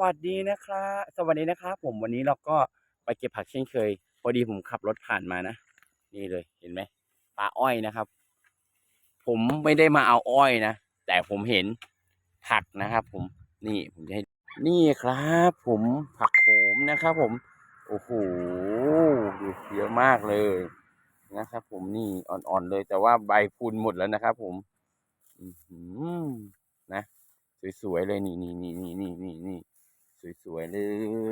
วัสดีนะครับสวัสดีนะครับผมวันนี้เราก็ไปเก็บผักเช่นเคย พอดีผมขับรถผ่านมานะ นี่เลยเห็นไหมป่าอ้อยนะครับ ผมไม่ได้มาเอาอ้อยนะ แต่ผมเห็นผักนะครับ ผมนี่ผมจะให้นี่ครับ ผมผักโขมนะครับ ผม โอ้โหดูเยอะมากเลยนะครับ ผมนี่อ่อนๆเลย แต่ว่าใบพุนหมดแล้วนะครับ ผมอือหือนะสวยๆเลยนี่นี่นี่นี่นี่นี่นี่ สวยๆเล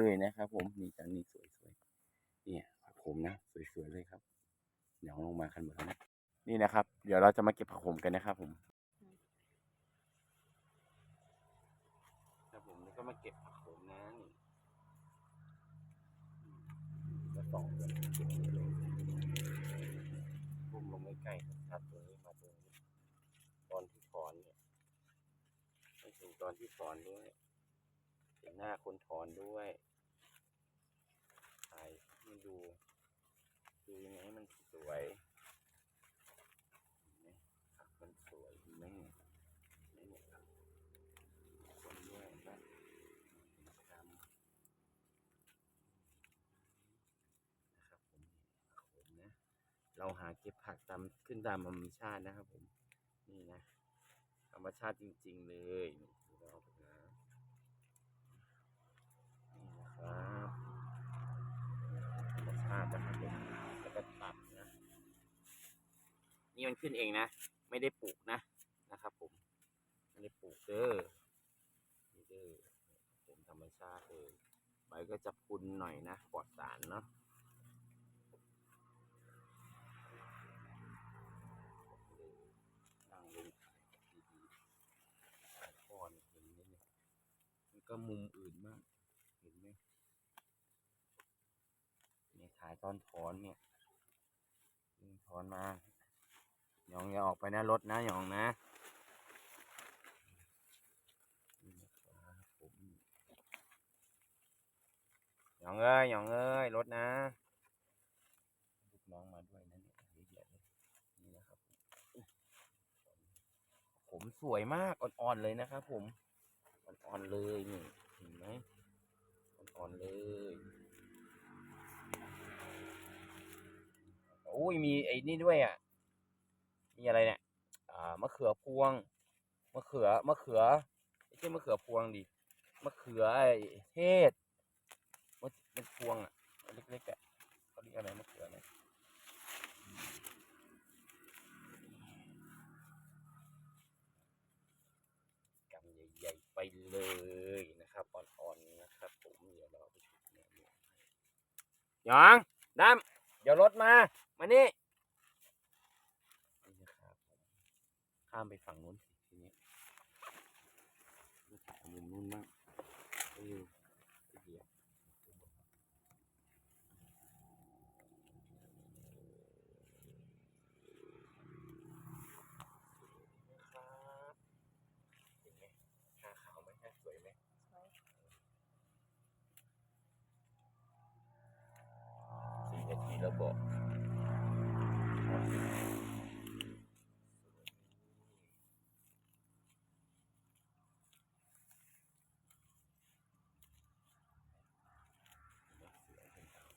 ยนะครับ ผมนี่จังนี่สวยๆเนี่ยผักโขมนะสวยๆเลยครับเดี๋ยวลงมากันหมดแล้วนะนี่นะครับ เดี๋ยวเราจะมาเก็บผักโขมกันนะครับผมครับผมแล้วก็มาเก็บผักโขมนะนี่ก็สองเดือนเก็บเลยพุ่มลงไม่ใกล้ๆครับตรงนี้มาตรงนี้ตอนที่ถอนเนี่ยไปถึงตอนที่ถอนด้วย เห็นหน้าคนถอนด้วยถ่ายให้ดู ดูยังไงให้มันสวยเห็นไหมผักมันสวยเห็นไหมเนี่เห็นไหมเนี่ยครับคนด้วยนไหมดำนะครับผมผักผมนะ เราหาเก็บผักตามขึ้นตามธรรมชาตินะครับผม นี่นะ ธรรมชาติจริง ๆ เลย นี่เราเอาไปนะนี่นะ ครับธรรมชาตินะครับผมแล้วก็ตัดนะ นี่มันขึ้นเองนะ ไม่ได้ปลูกนะนะครับผม ไม่ได้ปลูกเด้อนี่เด้อผมธรรมชาติเลยใบก็จะพุนหน่อยนะปลอดสารเนาะนั่งลงถ่ายดีๆถ่ายทอดเห็นไหมเนี่ยมันก็มุมอื่นมาก เห็นไหมเนี่ยถ่ายตอนถอนเนี่ยถอนมาหยองอย่าออกไปนะรถนะหยองนะหยองเอ้ยหยองเอ้ยรถนะลูกน้องมาด้วยนะเนี่ยเยอะแยเลยนี่นะครับผมสวยมากอ่อนๆเลยนะครับผมอ่อนๆเลยนี่เห็นไหม อ่อนเลย โอ้ยมีไอ้นี่ด้วยอะ มีอะไรเนี่ย อ่ามะเขือพวง มะเขือ มะเขือ ไม่ใช่มะเขือพวงดิ มะเขือไอ้เทศมะมันพวงอะอันเล็กๆอะเขาเรียกอะไรมะเขือเนี่ยกำใหญ่ๆไปเลยนะครับอ่อนๆนะครับ ผมเดี๋ยวเราเอาไปชุบเนี่ยเนี่ย หยองดำเดี๋ยวรถมา มานี่นี่นะครับผมข้ามไปฝั่งนู้นสิทีนี้มาถ่ายมุมนู้นบ้างเออไอ้เหี้ยนะครับเห็นไหมหน้าขาวไหมหน้าสวยไหม สี่นาทีแล้วบอก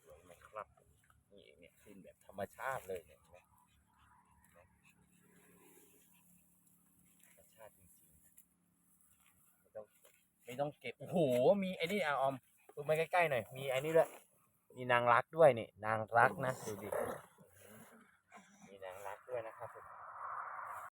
สวยไหมครับนี่เนี่ยขึ้นแบบธรรมชาติเลยเนี่ยนไหมเห็นไหมธรรมชาติจริงๆไม่ต้องไม่ต้องเก็บ โอ้โห มีไอ้นี่อะออมดูมาใกล้ๆหน่อย มีไอ้นี่ด้วย มีนางรักด้วยนี่ นางรักนะดูดิ